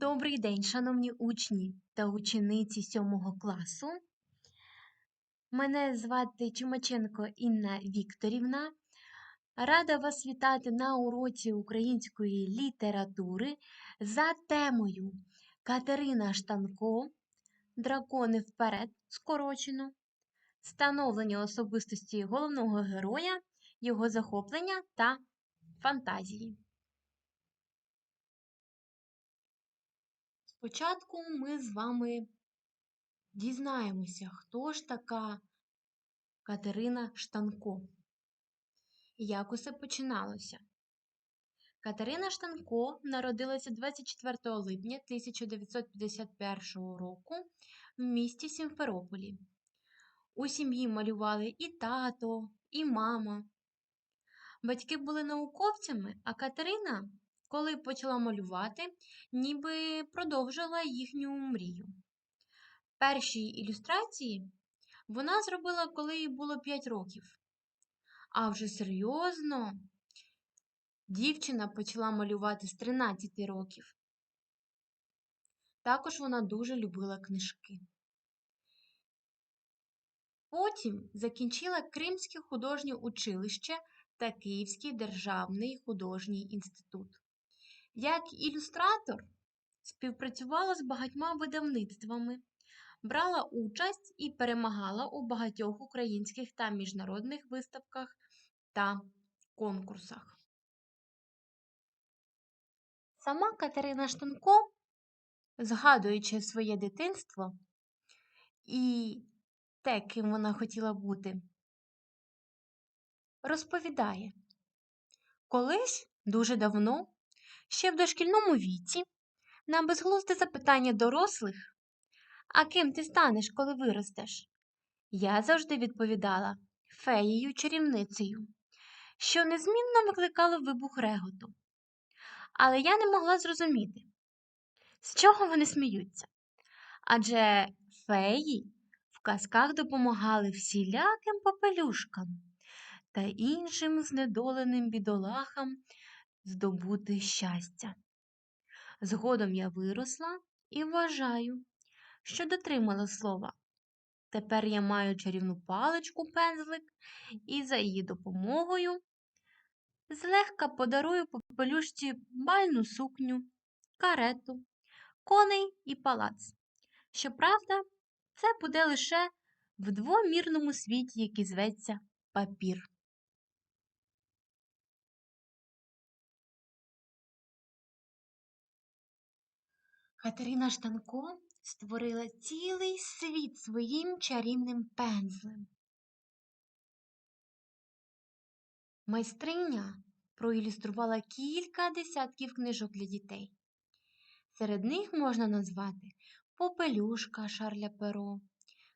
Добрий день, шановні учні та учениці 7 класу. Мене звати Чумаченко Інна Вікторівна. Рада вас вітати на уроці української літератури за темою Катерина Штанко, Дракони вперед скорочено, становлення особистості головного героя, його захоплення та фантазії. Спочатку ми з вами дізнаємося, хто ж така Катерина Штанко. Як усе починалося. Катерина Штанко народилася 24 липня 1951 року в місті Сімферополі. У сім'ї малювали і тато, і мама. Батьки були науковцями, а Катерина коли почала малювати, ніби продовжила їхню мрію. Перші ілюстрації вона зробила, коли їй було 5 років. А вже серйозно дівчина почала малювати з 13 років. Також вона дуже любила книжки. Потім закінчила Кримське художнє училище та Київський державний художній інститут. Як ілюстратор співпрацювала з багатьма видавництвами, брала участь і перемагала у багатьох українських та міжнародних виставках та конкурсах. Сама Катерина Штанко, згадуючи своє дитинство і те, ким вона хотіла бути, розповідає, колись дуже давно Ще в дошкільному віці на безглузде запитання дорослих, а ким ти станеш, коли виростеш? Я завжди відповідала феєю чарівницею, що незмінно викликало вибух реготу. Але я не могла зрозуміти, з чого вони сміються. Адже феї в казках допомагали всіляким попелюшкам та іншим знедоленим бідолахам здобути щастя. Згодом я виросла і вважаю, що дотримала слова. Тепер я маю чарівну паличку пензлик і за її допомогою злегка подарую попелюшці бальну сукню, карету, коней і палац. Щоправда, це буде лише в двомірному світі, який зветься папір. Катерина Штанко створила цілий світ своїм чарівним пензлем. Майстриня проілюструвала кілька десятків книжок для дітей. Серед них можна назвати Попелюшка Шарля Перо,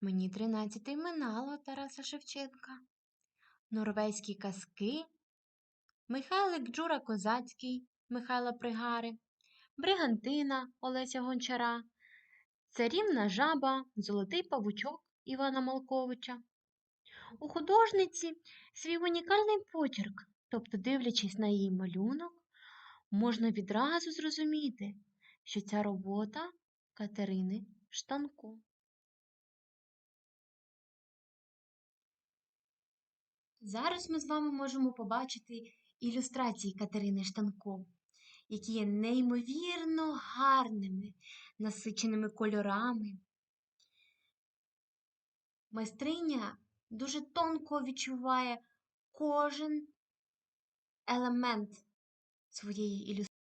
Мені тринадцяте минало Тараса Шевченка, Норвезькі казки, Михайлик Джура Козацький Михайла Пригари, Бригантина Олеся Гончара, Царівна жаба, Золотий павучок Івана Малковича. У художниці свій унікальний почерк, тобто, дивлячись на її малюнок, можна відразу зрозуміти, що ця робота Катерини Штанко. Зараз ми з вами можемо побачити ілюстрації Катерини Штанко які є неймовірно гарними, насиченими кольорами. Майстриня дуже тонко відчуває кожен елемент своєї ілюстрації.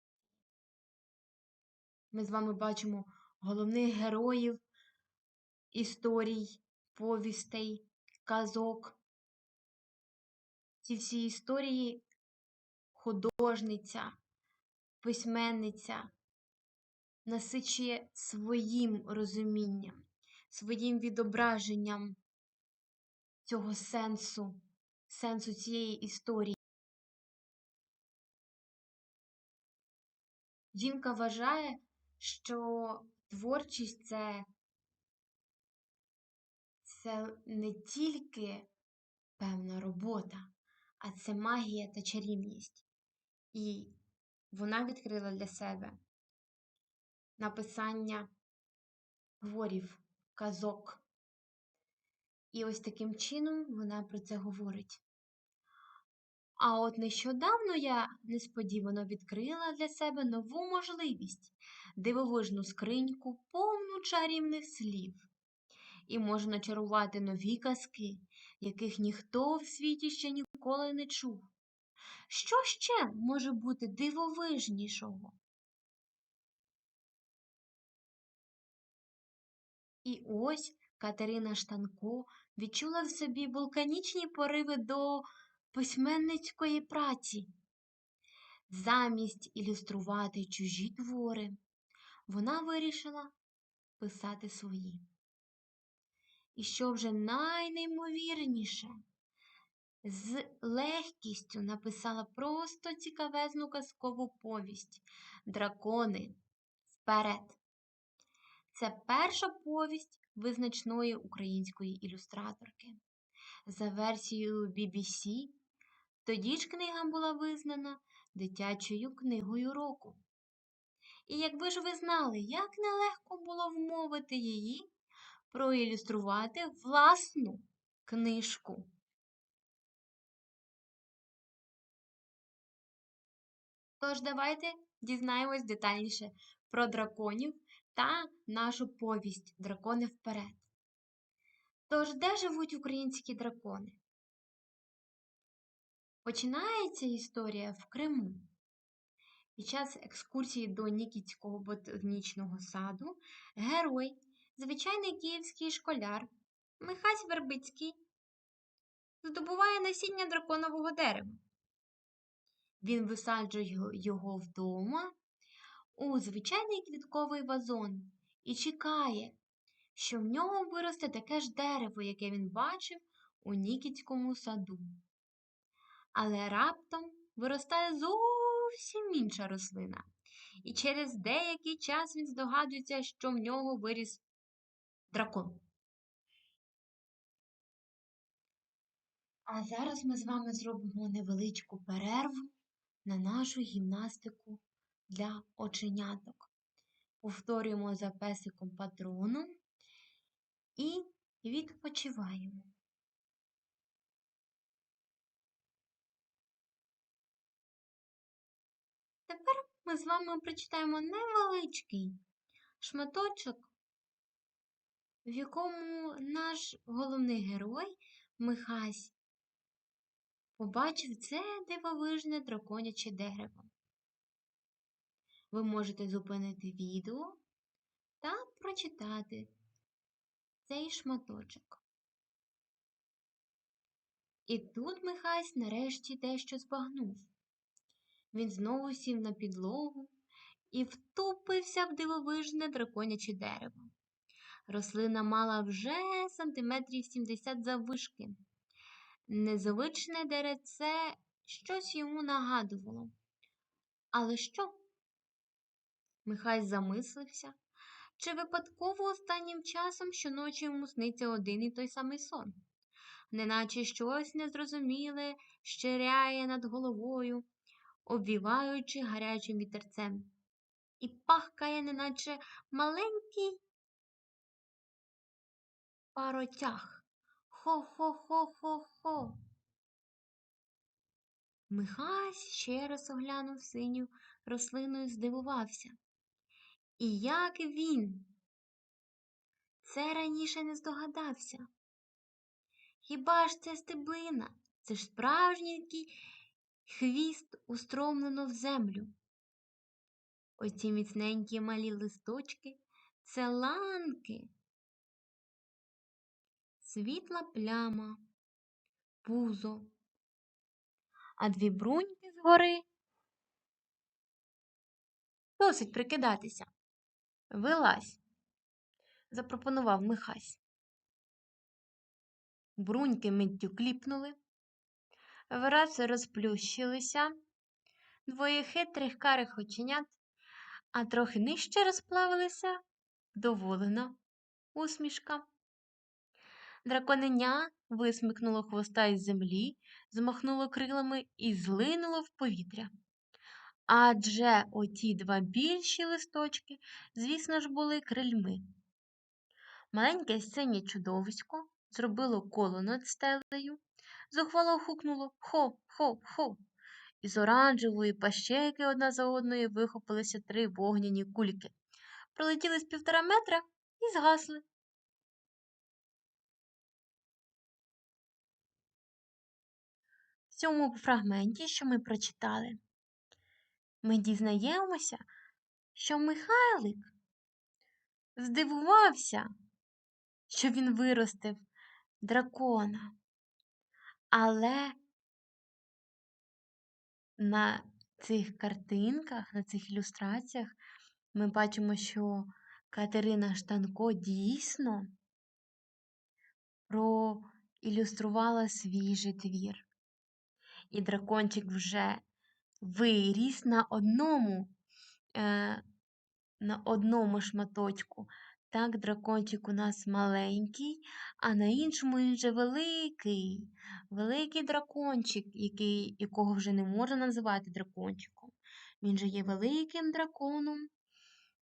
Ми з вами бачимо головних героїв історій, повістей, казок. Ці всі історії художниця письменниця насичує своїм розумінням, своїм відображенням цього сенсу, сенсу цієї історії. Жінка вважає, що творчість це, це не тільки певна робота, а це магія та чарівність. І вона відкрила для себе написання творів, казок. І ось таким чином вона про це говорить. А от нещодавно я несподівано відкрила для себе нову можливість дивовижну скриньку, повну чарівних слів. І можна чарувати нові казки, яких ніхто в світі ще ніколи не чув. Що ще може бути дивовижнішого? І ось Катерина Штанко відчула в собі вулканічні пориви до письменницької праці. Замість ілюструвати чужі твори, вона вирішила писати свої. І що вже найнеймовірніше, з легкістю написала просто цікавезну казкову повість Дракони вперед. Це перша повість визначної української ілюстраторки. За версією BBC, тоді ж книга була визнана дитячою книгою року. І якби ж ви знали, як нелегко було вмовити її проілюструвати власну книжку. Тож давайте дізнаємось детальніше про драконів та нашу повість Дракони вперед. Тож, де живуть українські дракони? Починається історія в Криму. Під час екскурсії до Нікітського ботанічного саду герой, звичайний київський школяр Михась Вербицький здобуває насіння драконового дерева. Він висаджує його вдома у звичайний квітковий вазон і чекає, що в нього виросте таке ж дерево, яке він бачив у Нікітському саду. Але раптом виростає зовсім інша рослина, і через деякий час він здогадується, що в нього виріс дракон. А зараз ми з вами зробимо невеличку перерву на нашу гімнастику для оченяток. Повторюємо за песиком патроном і відпочиваємо. Тепер ми з вами прочитаємо невеличкий шматочок, в якому наш головний герой Михась побачив це дивовижне драконяче дерево. Ви можете зупинити відео та прочитати цей шматочок. І тут Михась нарешті дещо збагнув. Він знову сів на підлогу і втупився в дивовижне драконяче дерево. Рослина мала вже сантиметрів 70 заввишки. Незвичне дереце щось йому нагадувало. Але що? Михай замислився, чи випадково останнім часом щоночі йому сниться один і той самий сон, неначе щось незрозуміле щиряє над головою, обвіваючи гарячим вітерцем, і пахкає, неначе маленький паротяг. Хо-хо-хо-хо-хо. Михась ще раз оглянув синю рослину і здивувався. І як він це раніше не здогадався? Хіба ж це стеблина? Це ж справжній хвіст устромлено в землю. Оці міцненькі малі листочки це ланки, світла пляма, пузо, а дві бруньки згори. Досить прикидатися. Вилазь, запропонував Михась. Бруньки миттю кліпнули, враз розплющилися, двоє хитрих карих оченят, а трохи нижче розплавилися вдоволена усмішка. Драконеня висмикнуло хвоста із землі, змахнуло крилами і злинуло в повітря. Адже оті два більші листочки, звісно ж, були крильми. Маленьке синє чудовисько зробило коло над стелею, зухвало хукнуло хо-хо-хо. Із оранжевої пащеки одна за одною вихопилися три вогняні кульки. Пролетіли з півтора метра і згасли. Цьому фрагменті, що ми прочитали, ми дізнаємося, що Михайлик здивувався, що він виростив дракона. Але на цих картинках, на цих ілюстраціях ми бачимо, що Катерина Штанко дійсно проілюструвала свій же твір. І дракончик вже виріс на одному, е, на одному шматочку. Так, дракончик у нас маленький, а на іншому він же великий, великий дракончик, який, якого вже не можна називати дракончиком. Він же є великим драконом,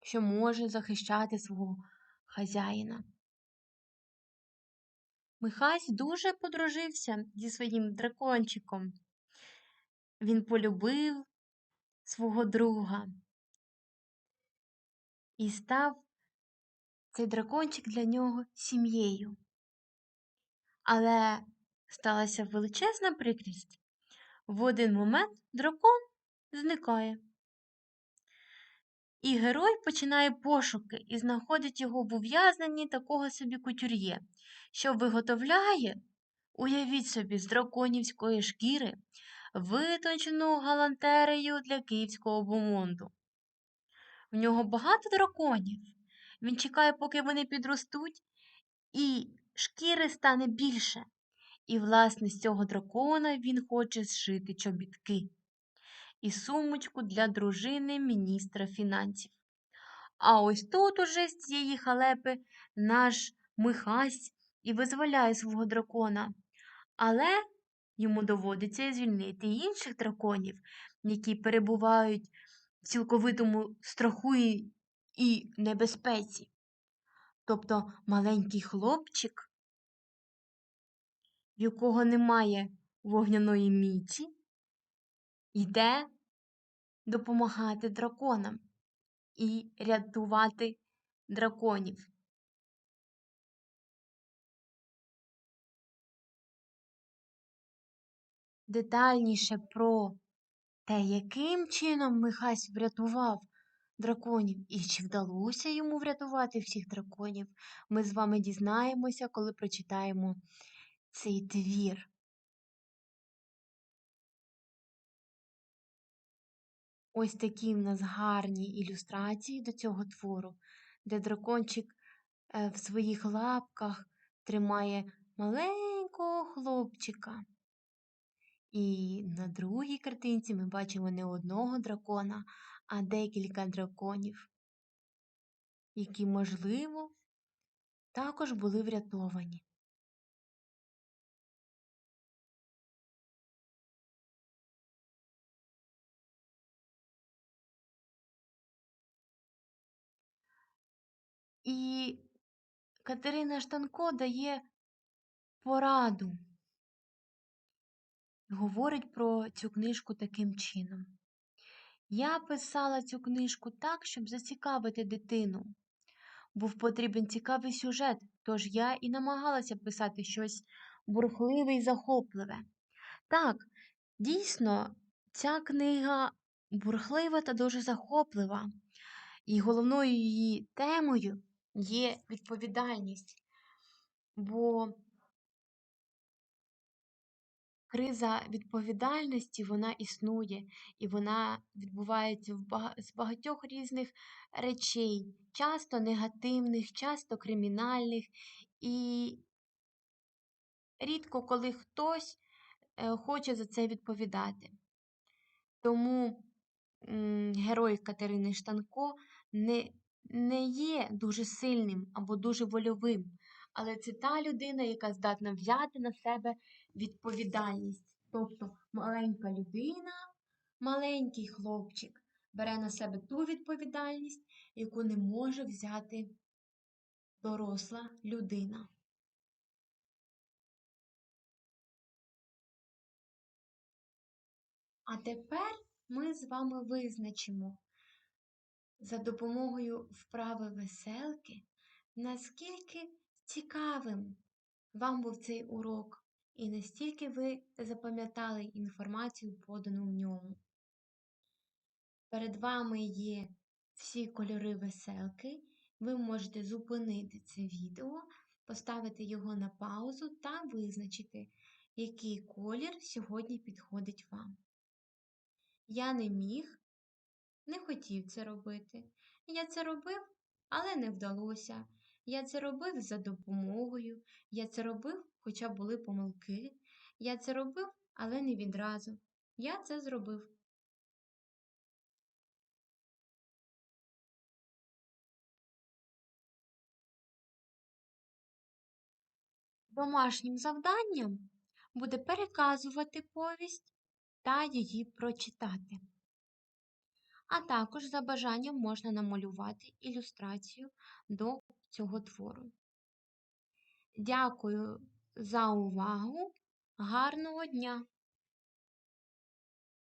що може захищати свого хазяїна. Михась дуже подружився зі своїм дракончиком. Він полюбив свого друга і став цей дракончик для нього сім'єю. Але сталася величезна прикрість. В один момент дракон зникає. І герой починає пошуки і знаходить його в ув'язненні такого собі кутюр'є, що виготовляє, уявіть собі, з драконівської шкіри витончену галантерею для київського бомонду. В нього багато драконів. Він чекає, поки вони підростуть, і шкіри стане більше. І, власне, з цього дракона він хоче зшити чобітки і сумочку для дружини міністра фінансів. А ось тут уже з цієї халепи наш Михась і визволяє свого дракона. Але йому доводиться звільнити інших драконів, які перебувають в цілковитому страху і небезпеці. Тобто маленький хлопчик, в якого немає вогняної міці, йде допомагати драконам і рятувати драконів. Детальніше про те, яким чином Михась врятував драконів і чи вдалося йому врятувати всіх драконів, ми з вами дізнаємося, коли прочитаємо цей твір. Ось такі в нас гарні ілюстрації до цього твору, де дракончик е, в своїх лапках тримає маленького хлопчика. І на другій картинці ми бачимо не одного дракона, а декілька драконів, які, можливо, також були врятовані. І Катерина Штанко дає пораду, говорить про цю книжку таким чином. Я писала цю книжку так, щоб зацікавити дитину. Був потрібен цікавий сюжет, тож я і намагалася писати щось бурхливе і захопливе. Так, дійсно, ця книга бурхлива та дуже захоплива, і головною її темою є відповідальність, бо криза відповідальності вона існує, і вона відбувається з багатьох різних речей, часто негативних, часто кримінальних, і рідко коли хтось е, хоче за це відповідати. Тому герой Катерини Штанко не не є дуже сильним або дуже вольовим, але це та людина, яка здатна взяти на себе відповідальність. Тобто маленька людина маленький хлопчик бере на себе ту відповідальність, яку не може взяти доросла людина. А тепер ми з вами визначимо за допомогою вправи веселки, наскільки цікавим вам був цей урок, і настільки ви запам'ятали інформацію, подану в ньому. Перед вами є всі кольори веселки. Ви можете зупинити це відео, поставити його на паузу та визначити, який колір сьогодні підходить вам. Я не міг, не хотів це робити. Я це робив, але не вдалося. Я це робив за допомогою. Я це робив, хоча були помилки. Я це робив, але не відразу. Я це зробив. Домашнім завданням буде переказувати повість та її прочитати. А також за бажанням можна намалювати ілюстрацію до цього твору. Дякую за увагу! Гарного дня!